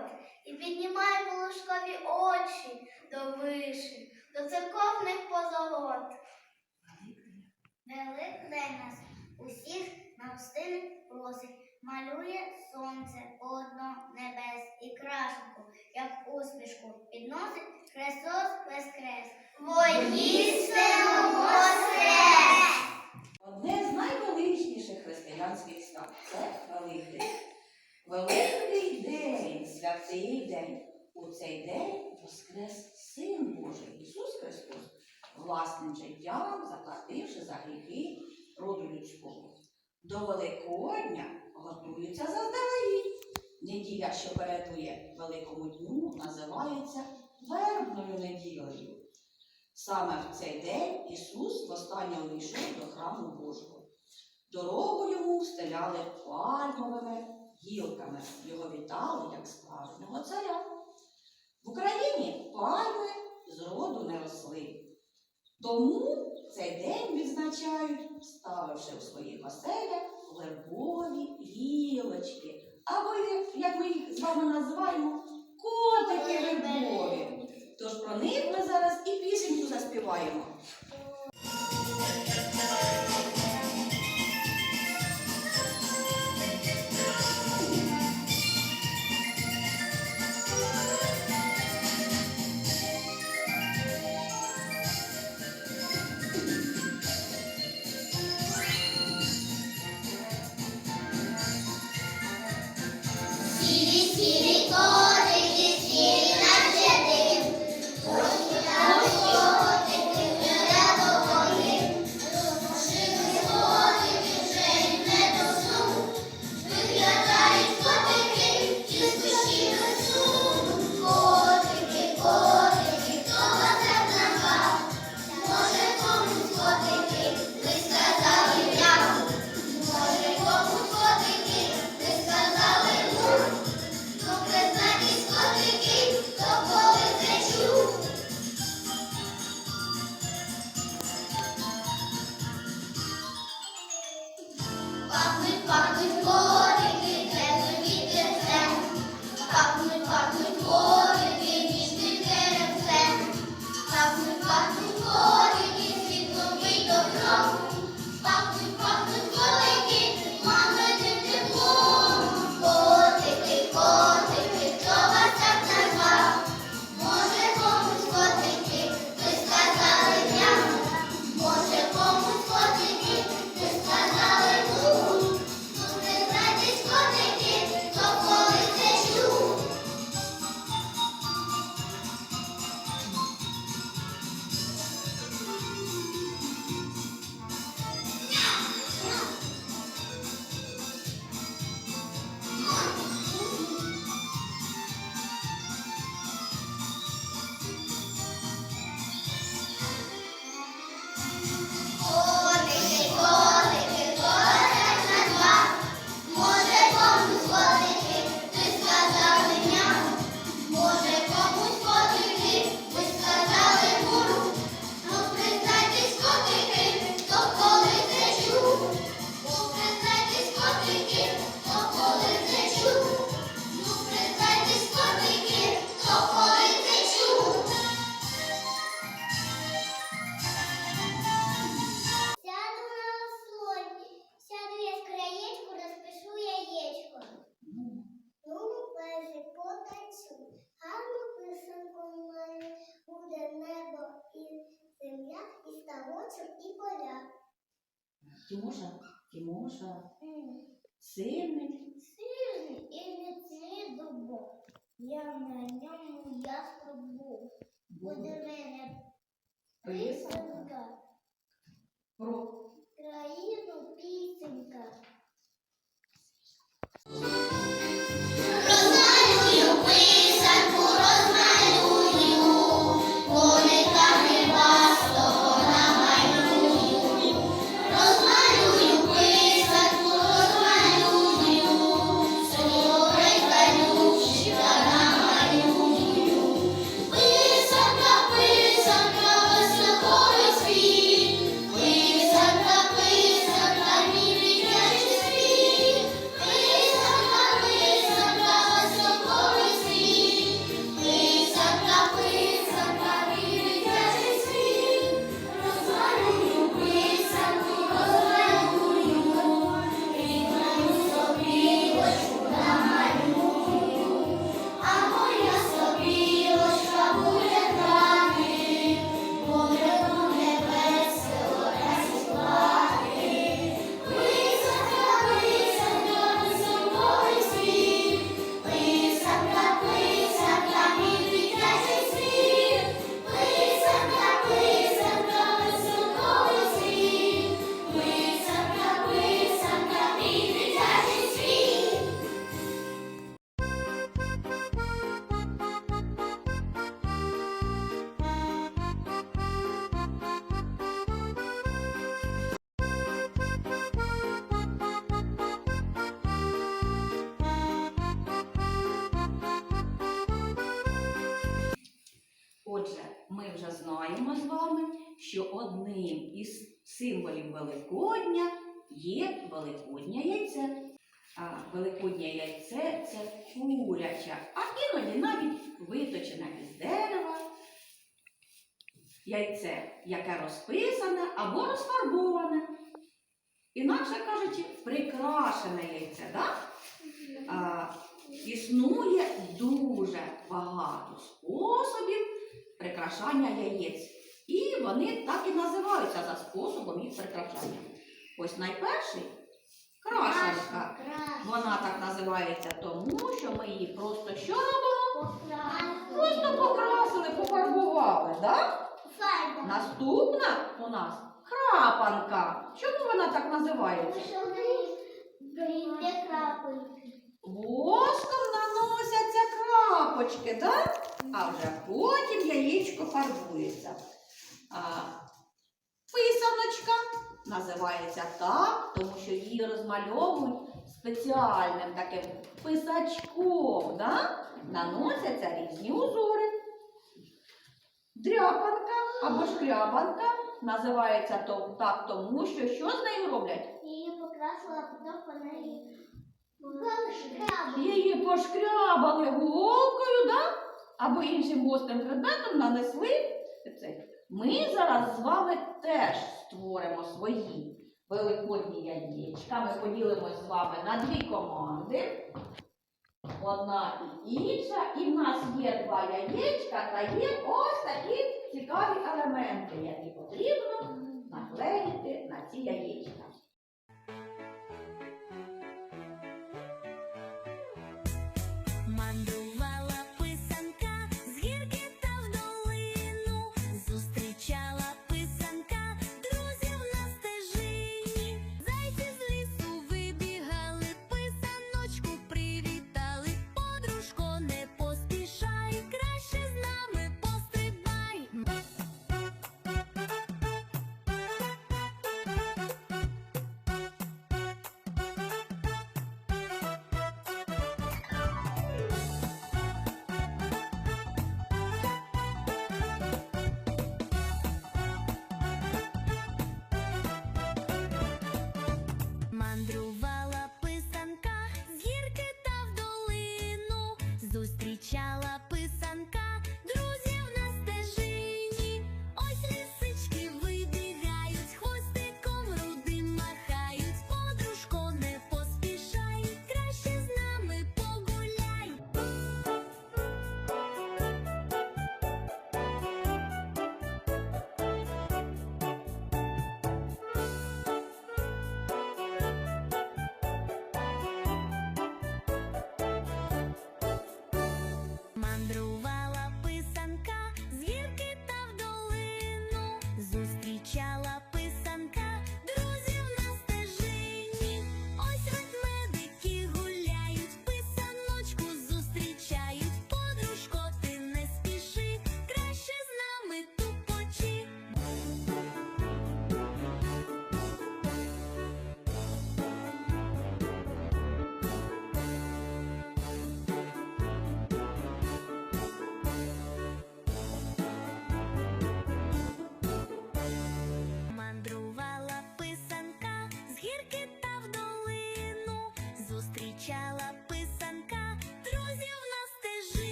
народ і піднімає волошкові очі до вишень, до церковних позолот. Великдень нас усіх на гостини просить, малює сонце одно небес і крашенку, як усмішку підносить Христос Воскрес. Воїстину Воскрес! Одне з найвеличніших християнських свят це Великдень. Великий день, святий день. У цей день воскрес Син Божий Ісус Христос, власним життям заплативши за гріхи роду людського. До Великодня готуються заздалегідь. Неділя, що передує Великому дню, називається Вербною неділею. Саме в цей день Ісус востаннє увійшов до храму Божого. Дорогу йому встеляли пальмовими гілками. Його вітали як справжнього царя. В Україні пальми зроду не росли. Тому цей день відзначають, ставивши у своїх оселях вербові гілочки. Або, як ми їх з вами називаємо, котики вербові. Тож про них ми зараз і пісеньку заспіваємо. 起立 Тимоша, Тимоша, сильний. Сильний і не міцний дубок, я на ньому яструб був. Буде мене Писанка що одним із символів Великодня є Великоднє яйце. А Великоднє яйце це куряча, а іноді навіть виточене із дерева. Яйце, яке розписане або розфарбоване. Інакше кажучи, прикрашене яйце. Да? А, існує дуже багато способів прикрашання яєць. І вони так і називаються за способом їх прикрашання. Ось найперший крашенка. Вона так називається тому, що ми її просто що робимо? Просто покрасили, пофарбували. Да? Наступна у нас крапанка. Чому вона так називається? Воском наносяться крапочки, да? а вже потім яєчко фарбується. Писаночка називається так, тому що її розмальовують спеціальним таким писачком. Да? Наносяться різні узори. Дряпанка або шкрябанка називається то- так, тому що що з нею роблять? Її покрасила, потім по неї Її пошкрябали голкою, да? або іншим гострим предметом нанесли. Це. Ми зараз з вами теж створимо свої великодні яєчка. Ми поділимось з вами на дві команди. Одна і інша. І в нас є два яєчка та є ось такі цікаві елементи, які потрібно наклеїти на ці яєчка. Мандрувала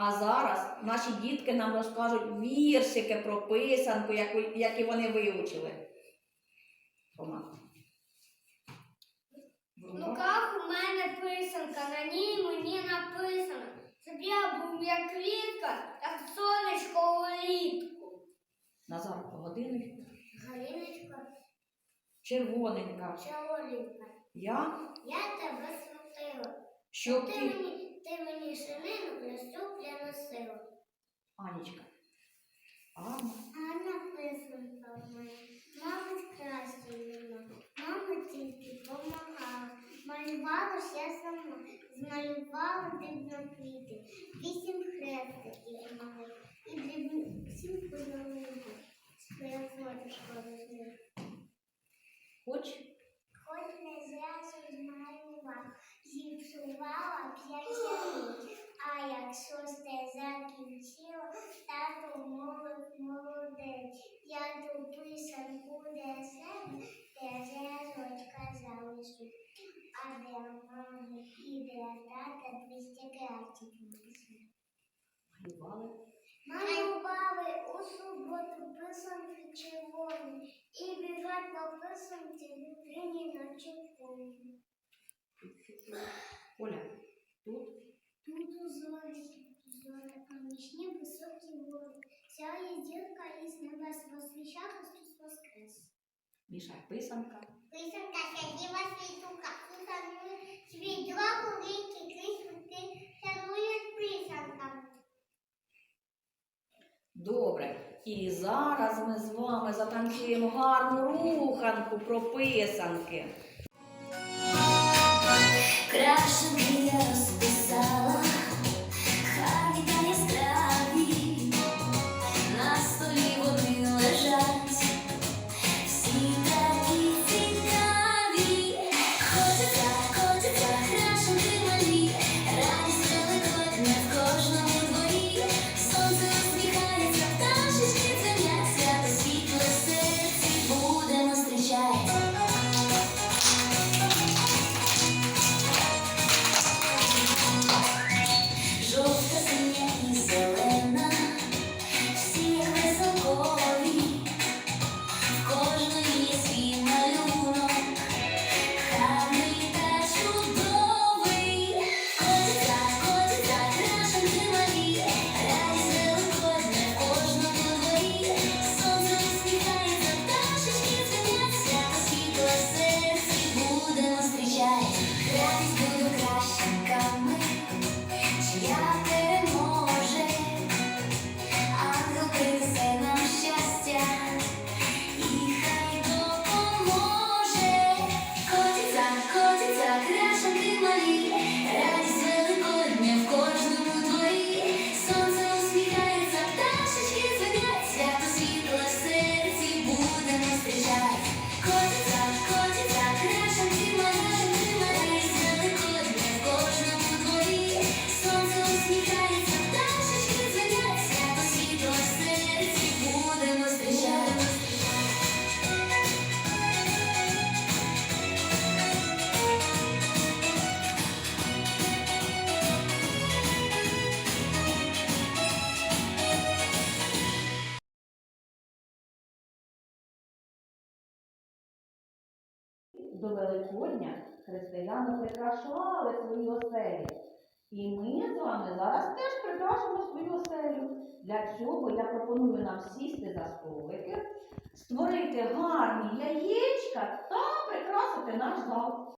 А зараз наші дітки нам розкажуть віршики про писанку, які вони вивчили. В руках у мене писанка, на ній мені написано, щоб я був як квітка, як сонечко улітку. Назар, годинник. Галиночко, Червоненька. чоловіка, Я, я тебе смутила. щоб Ти ти. мені, ти мені шинину плюсу приносила. Анічка. Анна. А написано в мене. Мама краще нема. Мама тільки помагала. Малювала я сама. Змалювала дивно квіти. Вісім хрестиків малих. І дрібні сім подарунків. Що я фотошко візьму. Хоч Хоч зіпсувала п'ять А якщо сте закінчила, тато мовив молодець. Я ту писанку для себе, для зразочка залишу. А для мами і для тата двісті крапчик написано. малювали. У суботу писанки червоні і біжать по писанці дитині на червоні. Оля, тут Тут у зорі, зорі, а нічні високі гори. Сяє зірка із небес возвіща Христос воскрес. Міша писанка. Писанка сиділа світука, писанує світла великі крисунки, шанують писанками. Добре. І зараз ми з вами затанцюємо гарну руханку про писанки. Крашенки я There is no Великодня християни прикрашали свої оселі. І ми з вами зараз теж прикрашимо свою оселю. Для цього я пропоную нам сісти за столики, створити гарні яєчка та прикрасити наш зал.